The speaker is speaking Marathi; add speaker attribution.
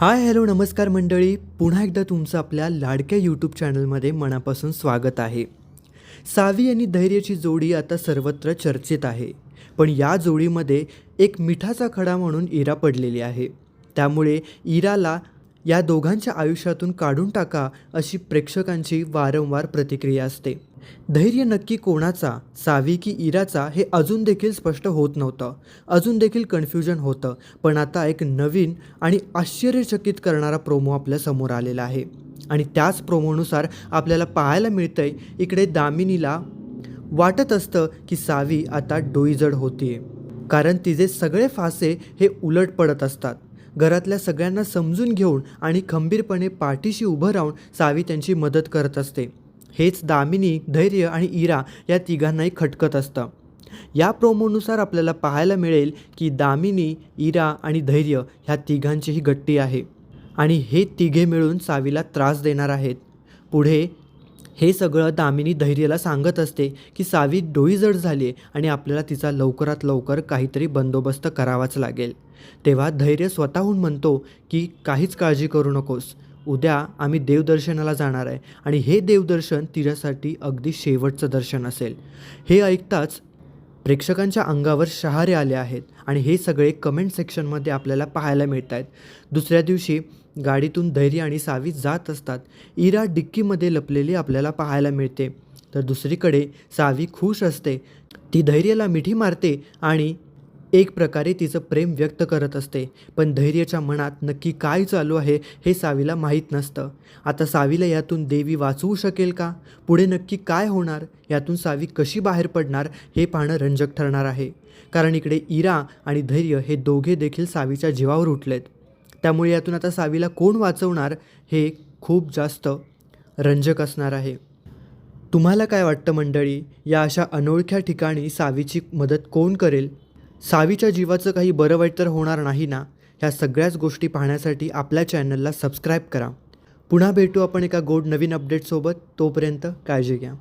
Speaker 1: हाय हॅलो नमस्कार मंडळी. पुन्हा एकदा तुमचं आपल्या लाडक्या यूट्यूब चॅनलमध्ये मनापासून स्वागत आहे. सावी आणि धैर्याची जोडी आता सर्वत्र चर्चेत आहे. पण या जोडीमध्ये एक मिठाचा खडा म्हणून इरा पडलेली आहे. त्यामुळे इराला या दोघांच्या आयुष्यातून काढून टाका अशी प्रेक्षकांची वारंवार प्रतिक्रिया असते. धैर्य नक्की कोणाचा सावी की इराचा हे अजून देखील स्पष्ट होत नव्हतं. अजून देखील कन्फ्युजन होतं. पण आता एक नवीन आणि आश्चर्यचकित करणारा प्रोमो आपल्यासमोर आलेला आहे. आणि त्याच प्रोमोनुसार आपल्याला पाहायला मिळतंय इकडे दामिनीला वाटत असतं की सावी आता डोईजड होतीये. कारण तिचे सगळे फासे हे उलट पडत असतात. घरातल्या सगळ्यांना समजून घेऊन आणि खंबीरपणे पाठीशी उभं राहून सावी त्यांची मदत करत असते. हेच दामिनी धैर्य आणि इरा या तिघांनाही खटकत असतं. या प्रोमोनुसार आपल्याला पाहायला मिळेल की दामिनी इरा आणि धैर्य ह्या तिघांचीही गट्टी आहे. आणि हे तिघे मिळून सावीला त्रास देणार आहेत. पुढे हे सगळं दामिनी धैर्याला सांगत असते की सावी डोईजड झाली आहे आणि आपल्याला तिचा लवकरात लवकर काहीतरी बंदोबस्त करावाच लागेल. तेव्हा धैर्य स्वतःहून म्हणतो की काहीच काळजी करू नकोस. उद्या आम्ही देवदर्शनाला जाणार आहे आणि हे देवदर्शन तिच्यासाठी अगदी शेवटचं दर्शन असेल. हे ऐकताच प्रेक्षकांच्या अंगावर शहारे आले आहेत आणि हे सगळे कमेंट सेक्शनमध्ये आपल्याला पाहायला मिळत आहेत दुसऱ्या दिवशी गाडीतून धैर्य आणि सावी जात असतात. इरा डिक्कीमध्ये लपलेली आपल्याला पाहायला मिळते. तर दुसरीकडे सावी खुश असते. ती धैर्याला मिठी मारते आणि एक प्रकारे तिचं प्रेम व्यक्त करत असते पण धैर्याच्या मनात नक्की काय चालू आहे हे सावीला माहीत नसतं. आता सावीला यातून देवी वाचवू शकेल का? पुढे नक्की काय होणार? यातून सावी कशी बाहेर पडणार? हे पाहणं रंजक ठरणार आहे. कारण इकडे इरा आणि धैर्य हे दोघे देखील सावीच्या जीवावर उठलेत. त्यामुळे यातून आता सावीला कोण वाचवणार हे खूप जास्त रंजक असणार आहे. तुम्हाला काय वाटतं मंडळी? या अशा अनोळख्या ठिकाणी सावीची मदत कोण करेल? सावीच्या जीवाचं काही बरं वाईट तर होणार नाही ना? ह्या सगळ्याच गोष्टी पाहण्यासाठी आपल्या चॅनलला सबस्क्राईब करा. पुन्हा भेटू आपण एका गोड नवीन अपडेटसोबत तोपर्यंत काळजी घ्या.